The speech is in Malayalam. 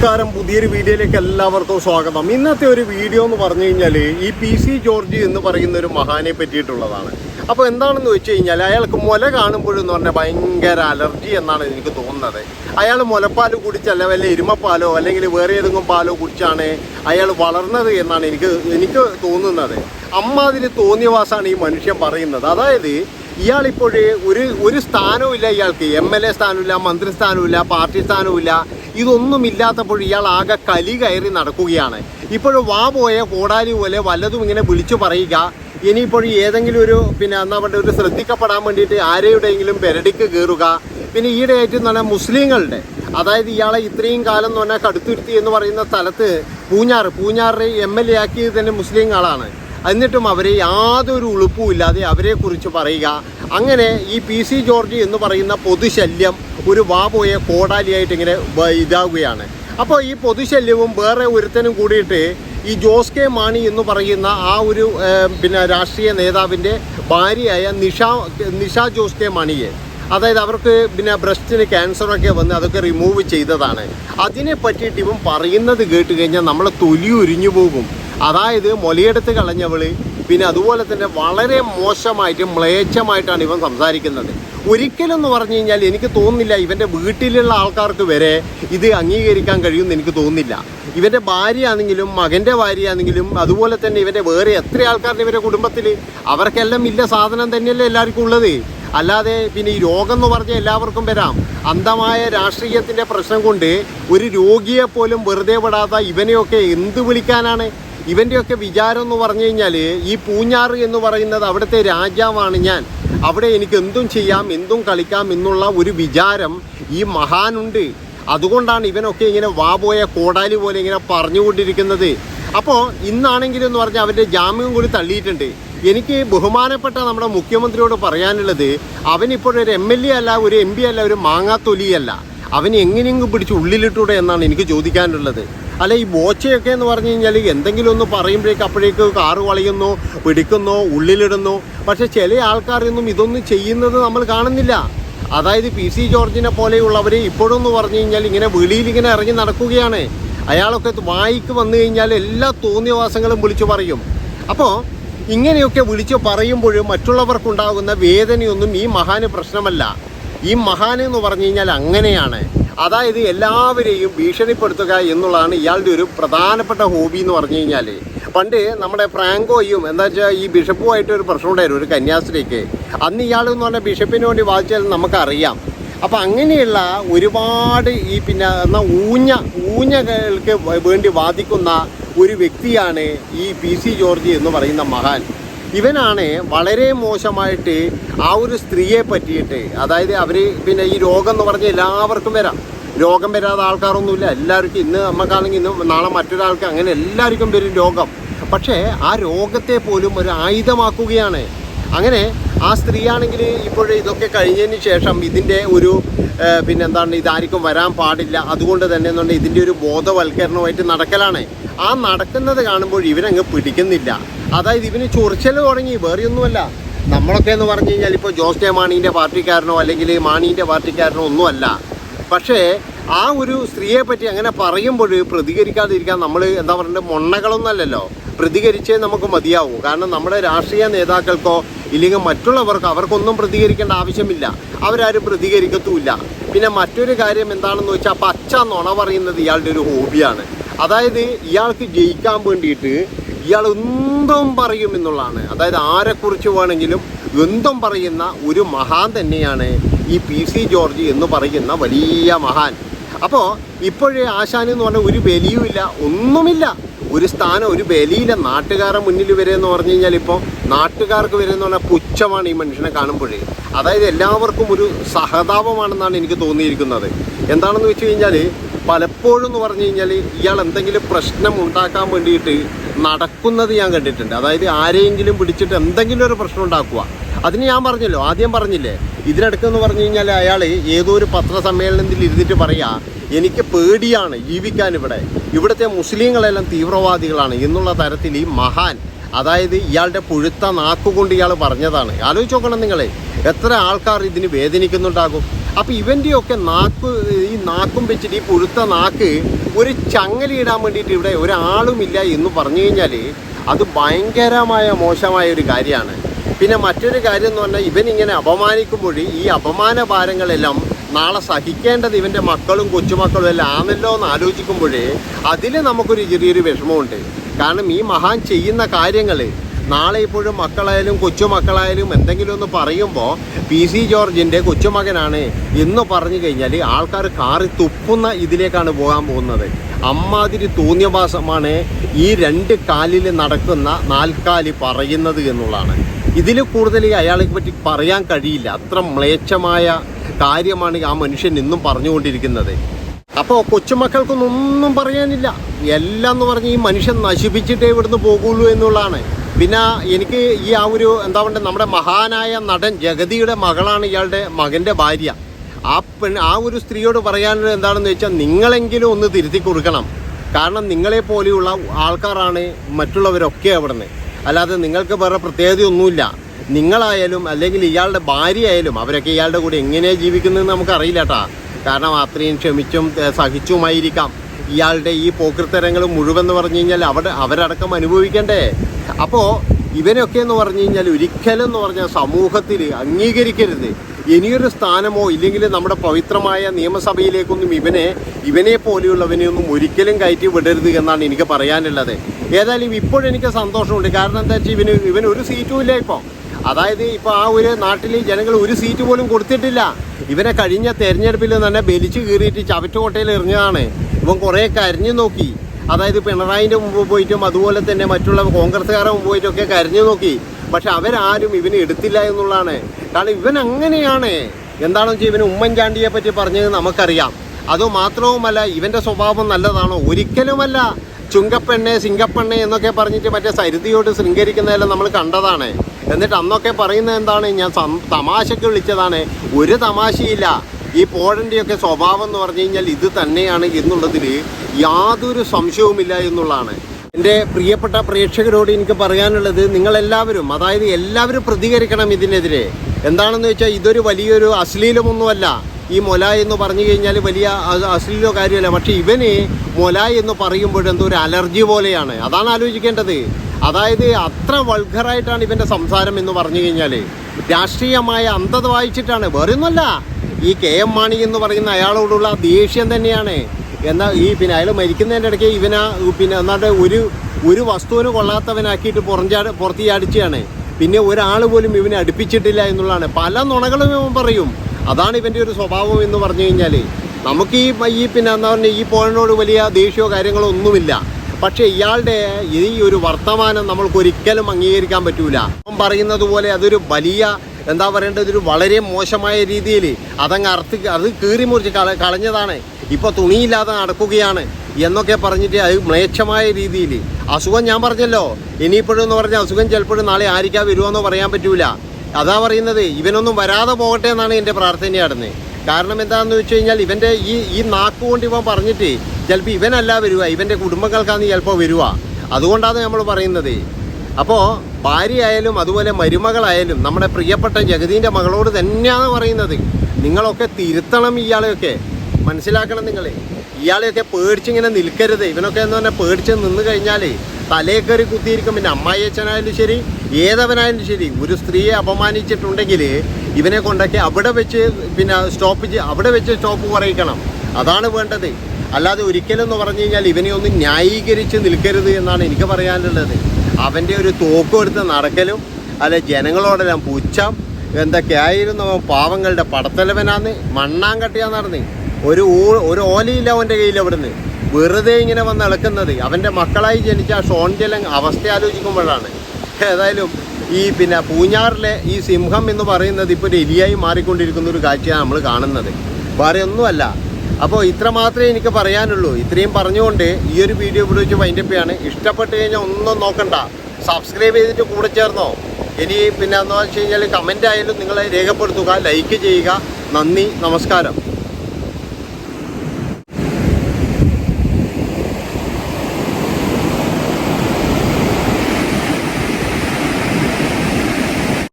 നമസ്കാരം. പുതിയൊരു വീഡിയോയിലേക്ക് എല്ലാവർക്കും സ്വാഗതം. ഇന്നത്തെ ഒരു വീഡിയോ എന്ന് പറഞ്ഞു കഴിഞ്ഞാൽ ഈ പി സി ജോർജ് എന്ന് പറയുന്ന ഒരു മഹാനെ പറ്റിയിട്ടുള്ളതാണ്. അപ്പോൾ എന്താണെന്ന് വെച്ച് കഴിഞ്ഞാൽ അയാൾക്ക് മുല കാണുമ്പോഴെന്ന് പറഞ്ഞാൽ ഭയങ്കര അലർജി എന്നാണ് എനിക്ക് തോന്നുന്നത്. അയാൾ മുലപ്പാൽ കുടിച്ചല്ല വല്ല എരുമപ്പാലോ അല്ലെങ്കിൽ വേറെ ഏതെങ്കിലും പാലോ കുടിച്ചാണ് അയാൾ വളർന്നത് എന്നാണ് എനിക്ക് എനിക്ക് തോന്നുന്നത്. അമ്മാതിരി തോന്നിയവാസാണ് ഈ മനുഷ്യൻ പറയുന്നത്. അതായത് ഇയാളിപ്പോഴേ ഒരു ഒരു സ്ഥാനവും ഇല്ല ഇയാൾക്ക്. എം എൽ എ സ്ഥാനമില്ല മന്ത്രി സ്ഥാനമില്ല പാർട്ടി സ്ഥാനമില്ല ഇതൊന്നും ഇല്ലാത്തപ്പോൾ ഇയാൾ ആകെ കലി കയറി നടക്കുകയാണ്. ഇപ്പോഴും വാ പോയ കോടാലി പോലെ വല്ലതും ഇങ്ങനെ വിളിച്ചു പറയുക. ഇനിയിപ്പോൾ ഏതെങ്കിലും ഒരു പിന്നെ എന്താ പറയുക ഒരു ശ്രദ്ധിക്കപ്പെടാൻ വേണ്ടിയിട്ട് ആരെയുടെയെങ്കിലും പെരടിക്ക് കയറുക പിന്നെ ഈയിടെയായിട്ട് എന്ന് പറഞ്ഞാൽ മുസ്ലിങ്ങളുടെ അതായത് ഇയാളെ ഇത്രയും കാലം എന്ന് പറഞ്ഞാൽ കടുത്തുരുത്തി എന്ന് പറയുന്ന സ്ഥലത്ത് Poonjar Poonjar M L A ആക്കിയത് തന്നെ മുസ്ലിങ്ങളാണ്. എന്നിട്ടും അവരെ യാതൊരു ഉളുപ്പുമില്ലാതെ അവരെക്കുറിച്ച് പറയുക. അങ്ങനെ ഈ പി സി ജോർജ് എന്ന് പറയുന്ന പൊതുശല്യം ഒരു വാ പോയ കോടാലിയായിട്ട് ഇങ്ങനെ ഇതാവുകയാണ്. അപ്പോൾ ഈ പൊതുശല്യവും വേറെ ഒരുത്തനും കൂടിയിട്ട് ഈ ജോസ് കെ മാണി എന്ന് പറയുന്ന ആ ഒരു പിന്നെ രാഷ്ട്രീയ നേതാവിന്റെ ഭാര്യയായ നിഷ നിഷ ജോസ് കെ മാണിയെ. അതായത് അവർക്ക് പിന്നെ ബ്രസ്റ്റിന് ക്യാൻസറൊക്കെ വന്ന് അതൊക്കെ റിമൂവ് ചെയ്തതാണ്. അതിനെ പറ്റിയിട്ട് ഇവൻ പറയുന്നത് കേട്ട് കഴിഞ്ഞാൽ നമ്മളെ തൊലി ഉരിഞ്ഞു പോകും. അതായത് മൊലിയെടുത്ത് കളഞ്ഞവൾ പിന്നെ അതുപോലെ തന്നെ വളരെ മോശമായിട്ട് മ്ലേച്ഛമായിട്ടാണ് ഇവൻ സംസാരിക്കുന്നത്. ഒരിക്കലും എന്ന് പറഞ്ഞു കഴിഞ്ഞാൽ എനിക്ക് തോന്നുന്നില്ല ഇവന്റെ വീട്ടിലുള്ള ആൾക്കാർക്ക് വരെ ഇത് അംഗീകരിക്കാൻ കഴിയുമെന്ന് എനിക്ക് തോന്നുന്നില്ല. ഇവന്റെ ഭാര്യയാണെങ്കിലും മകന്റെ ഭാര്യയാണെങ്കിലും അതുപോലെ തന്നെ ഇവന്റെ വേറെ എത്ര ആൾക്കാരുടെ ഇവരുടെ കുടുംബത്തിൽ അവർക്കെല്ലാം ഇല്ല സാധനം തന്നെയല്ലേ എല്ലാവർക്കും ഉള്ളത്. അല്ലാതെ പിന്നെ ഈ രോഗം എന്ന് പറഞ്ഞാൽ എല്ലാവർക്കും വരാം. അന്ധമായ രാഷ്ട്രീയത്തിന്റെ പ്രശ്നം കൊണ്ട് ഒരു രോഗിയെ പോലും വെറുതെ വിടാത്ത ഇവനെയൊക്കെ എന്ത് വിളിക്കാനാണ്? ഇവന്റെയൊക്കെ വിചാരം എന്ന് പറഞ്ഞു കഴിഞ്ഞാൽ ഈ പൂഞ്ഞാറ് എന്ന് പറയുന്നത് അവിടുത്തെ രാജാവാണ് ഞാൻ. അവിടെ എനിക്ക് എന്തും ചെയ്യാം എന്തും കളിക്കാം എന്നുള്ള ഒരു വിചാരം ഈ മഹാനുണ്ട്. അതുകൊണ്ടാണ് ഇവനൊക്കെ ഇങ്ങനെ വാ പോയ കോടാലി പോലെ ഇങ്ങനെ പറഞ്ഞുകൊണ്ടിരിക്കുന്നത്. അപ്പോൾ ഇന്നാണെങ്കിലും എന്ന് പറഞ്ഞാൽ അവന്റെ ജാമ്യം കൂടി തള്ളിയിട്ടുണ്ട്. എനിക്ക് ബഹുമാനപ്പെട്ട നമ്മുടെ മുഖ്യമന്ത്രിയോട് പറയാനുള്ളത് അവനിപ്പോഴൊരു എം എൽ എ അല്ല ഒരു എം പി അല്ല ഒരു മാങ്ങാത്തൊലിയല്ല. അവൻ എങ്ങനെയെങ്കിലും പിടിച്ച് ഉള്ളിലിട്ടൂടെ എന്നാണ് എനിക്ക് ചോദിക്കാനുള്ളത്. അല്ല ഈ ബോച്ചയൊക്കെ എന്ന് പറഞ്ഞു കഴിഞ്ഞാൽ എന്തെങ്കിലും ഒന്ന് പറയുമ്പോഴേക്ക് അപ്പോഴേക്ക് കാറ് വളയുന്നു പിടിക്കുന്നു ഉള്ളിലിടുന്നു. പക്ഷെ ചില ആൾക്കാരൊന്നും ഇതൊന്നും ചെയ്യുന്നത് നമ്മൾ കാണുന്നില്ല. അതായത് പി സി ജോർജിനെ പോലെയുള്ളവർ ഇപ്പോഴും എന്ന് പറഞ്ഞു കഴിഞ്ഞാൽ ഇങ്ങനെ വെളിയിൽ ഇങ്ങനെ ഇറങ്ങി നടക്കുകയാണ്. അയാളൊക്കെ വായിക്ക് വന്നു കഴിഞ്ഞാൽ എല്ലാ തോന്നിയവാസങ്ങളും വിളിച്ചു പറയും. അപ്പോൾ ഇങ്ങനെയൊക്കെ വിളിച്ചു പറയുമ്പോഴും മറ്റുള്ളവർക്കുണ്ടാകുന്ന വേദനയൊന്നും ഈ മഹാന് പ്രശ്നമല്ല. ഈ മഹാൻ എന്ന് പറഞ്ഞു കഴിഞ്ഞാൽ അങ്ങനെയാണ്. അതായത് എല്ലാവരെയും ഭീഷണിപ്പെടുത്തുക എന്നുള്ളതാണ് ഇയാളുടെ ഒരു പ്രധാനപ്പെട്ട ഹോബി എന്ന് പറഞ്ഞു കഴിഞ്ഞാൽ പണ്ട് നമ്മുടെ ഫ്രാങ്കോയും എന്താ വെച്ചാൽ ഈ ബിഷപ്പുമായിട്ട് ഒരു പ്രശ്നം ഉണ്ടായിരുന്നു ഒരു കന്യാസ്ത്രീക്ക്. അന്ന് ഇയാൾ എന്ന് പറഞ്ഞാൽ ബിഷപ്പിന് വേണ്ടി വാദിച്ചാൽ നമുക്കറിയാം. അപ്പം അങ്ങനെയുള്ള ഒരുപാട് ഈ പിന്നെ എന്നാൽ ഊഞ്ഞ ഊഞ്ഞകൾക്ക് വേണ്ടി വാദിക്കുന്ന ഒരു വ്യക്തിയാണ് ഈ പി സി ജോർജ് എന്ന് പറയുന്ന മഹാൻ. ഇവനാണ് വളരെ മോശമായിട്ട് ആ ഒരു സ്ത്രീയെ പറ്റിയിട്ട് അതായത് അവർ പിന്നെ ഈ രോഗം എന്ന് പറഞ്ഞാൽ എല്ലാവർക്കും വരാം. രോഗം വരാതെ ആൾക്കാരൊന്നുമില്ല. എല്ലാവർക്കും ഇന്ന് നമുക്കാണെങ്കിൽ ഇന്ന് നാളെ മറ്റൊരാൾക്ക് അങ്ങനെ എല്ലാവർക്കും വരും രോഗം. പക്ഷേ ആ രോഗത്തെ പോലും ഒരു ആയുധമാക്കുകയാണ്. അങ്ങനെ ആ സ്ത്രീയാണെങ്കിൽ ഇപ്പോഴേ ഇതൊക്കെ കഴിഞ്ഞതിന് ശേഷം ഇതിന്റെ ഒരു പിന്നെ എന്താണ് ഇതാർക്കും വരാൻ പാടില്ല. അതുകൊണ്ട് തന്നെ എന്നുണ്ടെങ്കിൽ ഇതിന്റെ ഒരു ബോധവൽക്കരണമായിട്ട് നടക്കലാണ്. ആ നടക്കുന്നത് കാണുമ്പോൾ ഇവരങ്ങ് പിടിക്കുന്നില്ല. അതായത് ഇവന് ചൊറിച്ചൽ തുടങ്ങി വേറെയൊന്നുമല്ല. നമ്മളൊക്കെ എന്ന് പറഞ്ഞു കഴിഞ്ഞാൽ ഇപ്പോൾ ജോസ് കെ മാണീന്റെ പാർട്ടിക്കാരനോ അല്ലെങ്കിൽ മാണീന്റെ പാർട്ടിക്കാരനോ ഒന്നുമല്ല. പക്ഷേ ആ ഒരു സ്ത്രീയെ പറ്റി അങ്ങനെ പറയുമ്പോൾ പ്രതികരിക്കാതിരിക്കാൻ നമ്മൾ എന്താ പറയുക മൊണ്ണകളൊന്നല്ലല്ലോ. പ്രതികരിച്ചേ നമുക്ക് മതിയാവൂ. കാരണം നമ്മുടെ രാഷ്ട്രീയ നേതാക്കൾക്കോ ഇല്ലെങ്കിൽ മറ്റുള്ളവർക്ക് അവർക്കൊന്നും പ്രതികരിക്കേണ്ട ആവശ്യമില്ല. അവരാരും പ്രതികരിക്കത്തുമില്ല. പിന്നെ മറ്റൊരു കാര്യം എന്താണെന്ന് വെച്ചാൽ പച്ച നുണ പറയുന്നത് ഇയാളുടെ ഒരു ഹോബിയാണ്. അതായത് ഇയാൾക്ക് ജയിക്കാൻ വേണ്ടിയിട്ട് ഇയാൾ എന്തും പറയും എന്നുള്ളതാണ്. അതായത് ആരെക്കുറിച്ച് വേണമെങ്കിലും എന്തും പറയുന്ന ഒരു മഹാൻ തന്നെയാണ് ഈ പി സി ജോർജ് എന്ന് പറയുന്ന വലിയ മഹാൻ. അപ്പോൾ ഇപ്പോഴേ ആശാൻ എന്ന് പറഞ്ഞാൽ ഒരു ബലിയുമില്ല ഒന്നുമില്ല. ഒരു സ്ഥാനം ഒരു ബലിയില്ല നാട്ടുകാരുടെ മുന്നിൽ വരെ എന്ന് പറഞ്ഞു കഴിഞ്ഞാൽ ഇപ്പോൾ നാട്ടുകാർക്ക് വരെ എന്ന് പറഞ്ഞാൽ പുച്ഛമാണ് ഈ മനുഷ്യനെ കാണുമ്പോഴേ. അതായത് എല്ലാവർക്കും ഒരു സഹതാപമാണെന്നാണ് എനിക്ക് തോന്നിയിരിക്കുന്നത്. എന്താണെന്ന് വെച്ച് കഴിഞ്ഞാൽ പലപ്പോഴും എന്ന് പറഞ്ഞു കഴിഞ്ഞാൽ ഇയാൾ എന്തെങ്കിലും പ്രശ്നം ഉണ്ടാക്കാൻ വേണ്ടിയിട്ട് നടക്കുന്നത് ഞാൻ കണ്ടിട്ടുണ്ട്. അതായത് ആരെയെങ്കിലും പിടിച്ചിട്ട് എന്തെങ്കിലും ഒരു പ്രശ്നം ഉണ്ടാക്കുക. അതിന് ഞാൻ പറഞ്ഞല്ലോ ആദ്യം പറഞ്ഞില്ലേ ഇതിനിടയ്ക്ക് എന്ന് പറഞ്ഞു കഴിഞ്ഞാൽ അയാൾ ഏതോ ഒരു പത്രസമ്മേളനത്തിൽ ഇരുന്നിട്ട് പറയാ എനിക്ക് പേടിയാണ് ജീവിക്കാൻ ഇവിടെ. ഇവിടുത്തെ മുസ്ലിങ്ങളെല്ലാം തീവ്രവാദികളാണ് എന്നുള്ള തരത്തിൽ ഈ മഹാൻ അതായത് ഇയാളുടെ പുഴുത്ത നാക്കുകൊണ്ട് ഇയാൾ പറഞ്ഞതാണ്. ആലോചിച്ച് നോക്കണം നിങ്ങളെ എത്ര ആൾക്കാർ ഇതിന് വേദനിക്കുന്നുണ്ടാകും. അപ്പോൾ ഇവന്റെയൊക്കെ നാക്ക് നാക്കും വെച്ചിട്ട് ഈ പുഴുത്ത നാക്ക് ഒരു ചങ്ങലിടാൻ വേണ്ടിയിട്ട് ഇവിടെ ഒരാളുമില്ല എന്ന് പറഞ്ഞു കഴിഞ്ഞാൽ അത് ഭയങ്കരമായ മോശമായ ഒരു കാര്യമാണ്. പിന്നെ മറ്റൊരു കാര്യം എന്ന് പറഞ്ഞാൽ ഇവനിങ്ങനെ അപമാനിക്കുമ്പോൾ ഈ അപമാന ഭാരങ്ങളെല്ലാം നാളെ സഹിക്കേണ്ടത് ഇവന്റെ മക്കളും കൊച്ചുമക്കളും എല്ലാം ആണല്ലോ എന്ന് ആലോചിക്കുമ്പോഴേ അതിൽ നമുക്കൊരു ചെറിയൊരു വിഷമമുണ്ട്. കാരണം ഈ മഹാൻ ചെയ്യുന്ന കാര്യങ്ങൾ നാളെ ഇപ്പോഴും മക്കളായാലും കൊച്ചുമക്കളായാലും എന്തെങ്കിലും ഒന്ന് പറയുമ്പോൾ പി സി ജോർജിന്റെ കൊച്ചുമകനാണ് എന്ന് പറഞ്ഞു കഴിഞ്ഞാൽ ആൾക്കാർ കാറി തുപ്പുന്ന ഇതിലേക്കാണ് പോകാൻ പോകുന്നത്. അമ്മാതിരി തോന്നിയവാസമാണ് ഈ രണ്ട് കാലിൽ നടക്കുന്ന നാൽക്കാലി പറയുന്നത് എന്നുള്ളതാണ്. ഇതിൽ കൂടുതൽ അയാളെ പറ്റി പറയാൻ കഴിയില്ല. അത്ര മ്ലേച്ഛമായ കാര്യമാണ് ആ മനുഷ്യൻ ഇന്നും പറഞ്ഞുകൊണ്ടിരിക്കുന്നത്. അപ്പോൾ കൊച്ചുമക്കൾക്കൊന്നും പറയാനില്ല. എല്ലാം എന്ന് പറഞ്ഞ് ഈ മനുഷ്യൻ നശിപ്പിച്ചിട്ടേ ഇവിടുന്ന് പോകുള്ളൂ എന്നുള്ളതാണ്. പിന്നെ എനിക്ക് ഈ ആ ഒരു എന്താ പറയുക നമ്മുടെ മഹാനായ നടൻ ജഗതിയുടെ മകളാണ് ഇയാളുടെ മകന്റെ ഭാര്യ. ആ പെൺ ആ ഒരു സ്ത്രീയോട് പറയാനുള്ളത് എന്താണെന്ന് വെച്ചാൽ നിങ്ങളെങ്കിലും ഒന്ന് തിരുത്തി കൊടുക്കണം. കാരണം നിങ്ങളെ പോലെയുള്ള ആൾക്കാരാണ് മറ്റുള്ളവരൊക്കെ അവിടുന്ന്. അല്ലാതെ നിങ്ങൾക്ക് വേറെ പ്രത്യേകതയൊന്നുമില്ല. നിങ്ങളായാലും അല്ലെങ്കിൽ ഇയാളുടെ ഭാര്യ ആയാലും അവരൊക്കെ ഇയാളുടെ കൂടെ എങ്ങനെ ജീവിക്കുന്നതെന്ന് നമുക്കറിയില്ല കേട്ടാ കാരണം അത്രയും ക്ഷമിച്ചും സഹിച്ചുമായിരിക്കാം. ഇയാളുടെ ഈ പോക്കൃത്തരങ്ങൾ മുഴുവൻ എന്ന് പറഞ്ഞു കഴിഞ്ഞാൽ അവിടെ അവരടക്കം അനുഭവിക്കണ്ടേ? അപ്പോൾ ഇവനൊക്കെ എന്ന് പറഞ്ഞു കഴിഞ്ഞാൽ ഒരിക്കലും എന്ന് പറഞ്ഞാൽ സമൂഹത്തിൽ അംഗീകരിക്കരുത്. ഇനിയൊരു സ്ഥാനമോ ഇല്ലെങ്കിൽ നമ്മുടെ പവിത്രമായ നിയമസഭയിലേക്കൊന്നും ഇവനെ ഇവനെ പോലെയുള്ളവനെ ഒന്നും ഒരിക്കലും കയറ്റി വിടരുത് എന്നാണ് എനിക്ക് പറയാനുള്ളത്. ഏതായാലും ഇപ്പോഴെനിക്ക് സന്തോഷമുണ്ട്. കാരണം എന്താ വെച്ചാൽ ഇവന് ഇവന് ഒരു സീറ്റും ഇല്ല ഇപ്പോൾ അതായത് ഇപ്പോൾ ആ ഒരു നാട്ടിൽ ജനങ്ങൾ ഒരു സീറ്റ് പോലും കൊടുത്തിട്ടില്ല. ഇവനെ കഴിഞ്ഞ തെരഞ്ഞെടുപ്പിൽ തന്നെ ബലിച്ച് കീറിയിട്ട് ചവറ്റുകോട്ടയിൽ എറിഞ്ഞതാണ്. ഇവൻ കുറേ കരഞ്ഞു നോക്കി. അതായത് പിണറായിന്റെ മുമ്പ് പോയിട്ടും അതുപോലെ തന്നെ മറ്റുള്ള കോൺഗ്രസ്സുകാരുടെ മുമ്പ് പോയിട്ടൊക്കെ കരഞ്ഞു നോക്കി. പക്ഷെ അവരാരും ഇവന് എടുത്തില്ല എന്നുള്ളതാണ്. കാരണം ഇവൻ അങ്ങനെയാണ്. എന്താണെന്ന് വെച്ചാൽ ഇവന് ഉമ്മൻചാണ്ടിയെ പറ്റി പറഞ്ഞത് നമുക്കറിയാം. അതുമാത്രവുമല്ല ഇവന്റെ സ്വഭാവം നല്ലതാണോ? ഒരിക്കലുമല്ല. ചുങ്കപ്പെണ്ണെ സിംഗപ്പെണ്ണെ എന്നൊക്കെ പറഞ്ഞിട്ട് മറ്റേ സരിതിയോട് ശൃംഗരിക്കുന്നതെല്ലാം നമ്മൾ കണ്ടതാണ്. എന്നിട്ട് അന്നൊക്കെ പറയുന്നത് എന്താണ്? ഞാൻ തമാശക്ക് വിളിച്ചതാണ്. ഒരു തമാശയില്ല. ഈ പോഴന്റെയൊക്കെ സ്വഭാവം എന്ന് പറഞ്ഞു കഴിഞ്ഞാൽ ഇത് തന്നെയാണ് എന്നുള്ളതിൽ യാതൊരു സംശയവുമില്ല എന്നുള്ളതാണ്. എന്റെ പ്രിയപ്പെട്ട പ്രേക്ഷകരോട് എനിക്ക് പറയാനുള്ളത് നിങ്ങളെല്ലാവരും അതായത് എല്ലാവരും പ്രതികരിക്കണം ഇതിനെതിരെ. എന്താണെന്ന് വെച്ചാൽ ഇതൊരു വലിയൊരു അശ്ലീലമൊന്നുമല്ല. ഈ മൊല എന്ന് പറഞ്ഞു കഴിഞ്ഞാൽ വലിയ അശ്ലീലോ കാര്യമല്ല. പക്ഷേ ഇവന് മൊല എന്ന് പറയുമ്പോഴെന്തോ ഒരു അലർജി പോലെയാണ്. അതാണ് ആലോചിക്കേണ്ടത്. അതായത് അത്ര വൾഗറായിട്ടാണ് ഇവന്റെ സംസാരം എന്ന് പറഞ്ഞു കഴിഞ്ഞാൽ രാഷ്ട്രീയമായ അന്ധത വായിച്ചിട്ടാണ്. വേറൊന്നുമല്ല. ഈ കെ എം മാണി എന്ന് പറയുന്ന അയാളോടുള്ള ദേഷ്യം തന്നെയാണ്. എന്നാൽ ഈ പിന്നെ അയാൾ മരിക്കുന്നതിന്റെ ഇടയ്ക്ക് ഇവനാ പിന്നെ എന്നാണ്ട് ഒരു ഒരു വസ്തുവിന് കൊള്ളാത്തവനാക്കിയിട്ട് പുറഞ്ചാ പുറത്തി ചാടിച്ചാണ് പിന്നെ ഒരാൾ പോലും ഇവനെ അടുപ്പിച്ചിട്ടില്ല എന്നുള്ളതാണ്. പല നുണകളും ഇവൻ പറയും. അതാണ് ഇവന്റെ ഒരു സ്വഭാവം എന്ന് പറഞ്ഞു കഴിഞ്ഞാൽ നമുക്ക് ഈ ഈ പിന്നെ എന്താ പറഞ്ഞാൽ ഈ പോയിനോട് വലിയ ദേഷ്യമോ കാര്യങ്ങളോ ഒന്നുമില്ല. പക്ഷേ ഇയാളുടെ ഈ ഒരു വർത്തമാനം നമ്മൾക്ക് ഒരിക്കലും അംഗീകരിക്കാൻ പറ്റൂല. പറയുന്നത് പോലെ അതൊരു വലിയ എന്താ പറയേണ്ടത് ഒരു വളരെ മോശമായ രീതിയിൽ അതങ്ങ് അറുത്ത് അത് കീറി മുറിച്ച് കള കളഞ്ഞതാണ്. ഇപ്പോൾ തുണിയില്ലാതെ നടക്കുകയാണ് എന്നൊക്കെ പറഞ്ഞിട്ട് അത് മ്ലേച്ഛമായ രീതിയിൽ. അസുഖം ഞാൻ പറഞ്ഞല്ലോ. ഇനിയിപ്പോഴും എന്ന് പറഞ്ഞാൽ അസുഖം ചിലപ്പോഴും നാളെ ആരിക്കാ വരുമെന്നോ പറയാൻ പറ്റൂല. അതാ പറയുന്നത് ഇവനൊന്നും വരാതെ പോകട്ടെ എന്നാണ് എന്റെ പ്രാർത്ഥനയാടുന്നത്. കാരണം എന്താണെന്ന് വെച്ച് കഴിഞ്ഞാൽ ഇവന്റെ ഈ ഈ നാക്കുകൊണ്ട് ഇവൻ പറഞ്ഞിട്ട് ചിലപ്പോൾ ഇവനല്ല വരിക ഇവന്റെ കുടുംബങ്ങൾക്കാണ് ചിലപ്പോൾ വരിക അതുകൊണ്ടാണ് നമ്മൾ പറയുന്നത്. അപ്പോൾ ഭാര്യയായാലും അതുപോലെ മരുമകളായാലും നമ്മുടെ പ്രിയപ്പെട്ട ജഗതീന്റെ മകളോട് തന്നെയാണ് പറയുന്നത്. നിങ്ങളൊക്കെ തിരുത്തണം ഇയാളെയൊക്കെ. മനസ്സിലാക്കണം നിങ്ങൾ ഇയാളെയൊക്കെ പേടിച്ചിങ്ങനെ നിൽക്കരുത്. ഇവനൊക്കെ എന്ന് പറഞ്ഞാൽ പേടിച്ച് നിന്ന് കഴിഞ്ഞാൽ തലേ കയറി കുത്തിയിരിക്കും. പിന്നെ അമ്മായിയച്ഛനായാലും ശരി ഏതവനായാലും ശരി ഒരു സ്ത്രീയെ അപമാനിച്ചിട്ടുണ്ടെങ്കിൽ ഇവനെ കൊണ്ടൊക്കെ അവിടെ വെച്ച് പിന്നെ സ്റ്റോപ്പ് അവിടെ വെച്ച് സ്റ്റോപ്പ് പറയിക്കണം. അതാണ് വേണ്ടത്. അല്ലാതെ ഒരിക്കലും എന്ന് പറഞ്ഞു കഴിഞ്ഞാൽ ഇവനെ ഒന്ന് ന്യായീകരിച്ച് നിൽക്കരുത് എന്നാണ് എനിക്ക് പറയാനുള്ളത്. അവന്റെ ഒരു തോക്കും എടുത്ത് നടക്കലും അല്ലെ ജനങ്ങളോടെല്ലാം പുച്ഛം എന്തൊക്കെയായിരുന്നു അവൻ പാവങ്ങളുടെ പടത്തലവനാന്ന് മണ്ണാങ്കട്ടിയാ നടന്ന്. ഒരു ഒരു ഓലയില്ല അവന്റെ കയ്യിൽ അവിടുന്ന്. വെറുതെ ഇങ്ങനെ വന്ന് ഇളക്കുന്നത്. അവന്റെ മക്കളായി ജനിച്ച ആ ഷോൺജലം അവസ്ഥ ആലോചിക്കുമ്പോഴാണ്. ഏതായാലും ഈ പിന്നെ പൂഞ്ഞാറിലെ ഈ സിംഹം എന്ന് പറയുന്നത് ഇപ്പോൾ ഒരു എലിയായി മാറിക്കൊണ്ടിരിക്കുന്ന ഒരു കാഴ്ചയാണ് നമ്മൾ കാണുന്നത്. വേറെ ഒന്നുമല്ല. അപ്പോൾ ഇത്ര മാത്രമേ എനിക്ക് പറയാനുള്ളൂ. ഇത്രയും പറഞ്ഞുകൊണ്ട് ഈ ഒരു വീഡിയോ ഇവിടെ വെച്ച് വൈൻഡപ്പ് ചെയ്യാണ്. ഇഷ്ടപ്പെട്ട് കഴിഞ്ഞാൽ ഒന്നും നോക്കണ്ട. സബ്സ്ക്രൈബ് ചെയ്തിട്ട് കൂടെ ചേർന്നോ. ഇനി പിന്നെ എന്ന് വെച്ച് കഴിഞ്ഞാൽ കമന്റ് ആയാലും നിങ്ങൾ രേഖപ്പെടുത്തുക ലൈക്ക് ചെയ്യുക. നന്ദി നമസ്കാരം.